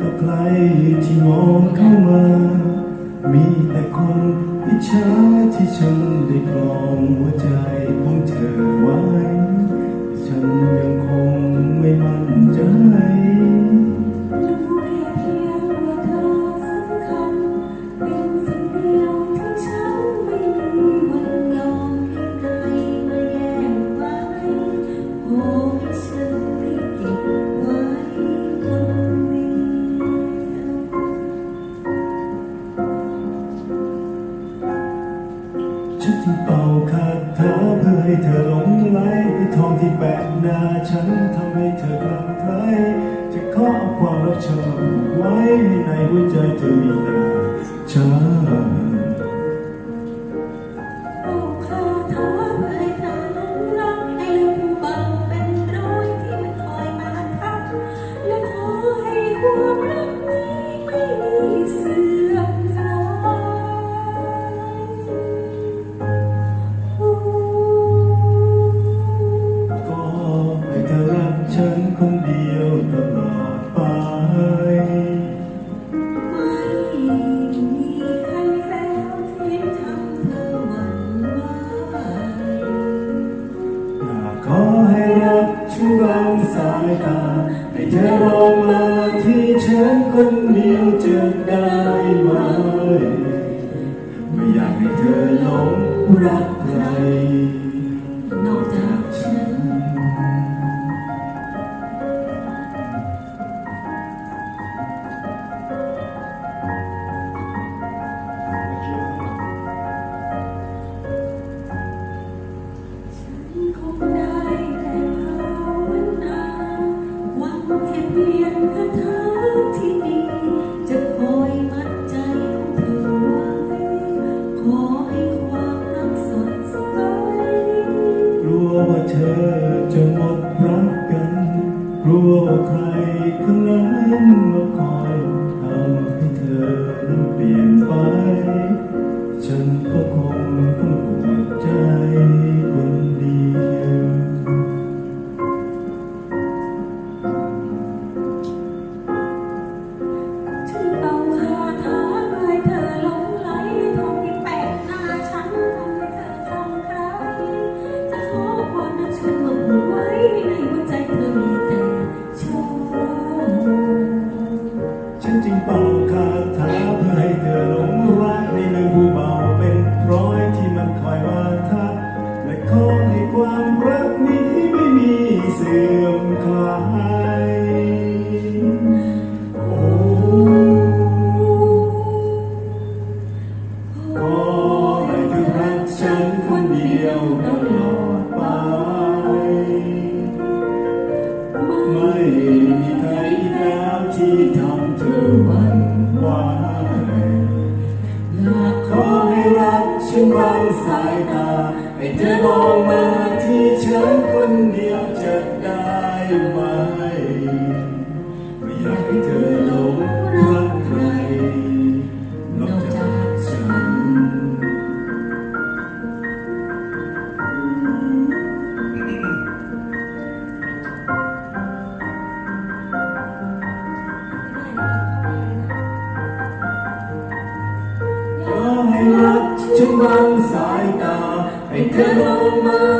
ต่อใครที่มองเข้ามา มีแต่คนอิจฉาที่ฉันได้กลองหัวใจ ฉันที่เป่าขาดเธอเพื่อให้เธอหลงไหลที่ทองที่แปะหน้าฉันทำให้เธอคลั่งไคลจะขอเอาความรักฉันไว้ให้ในหัวใจเธอมีแต่ฉันความรัก อยากให้เธอหลงรักใคร จะหมดรักกัน กลัวใครทั้งนั้นมาคอยทำให้เธอนั้นเปลี่ยนไป 紧紧抱着他。 วางสายตาไห้เจอมองมาที่ฉันคนเดียว วางสายตาให้เธอลงมา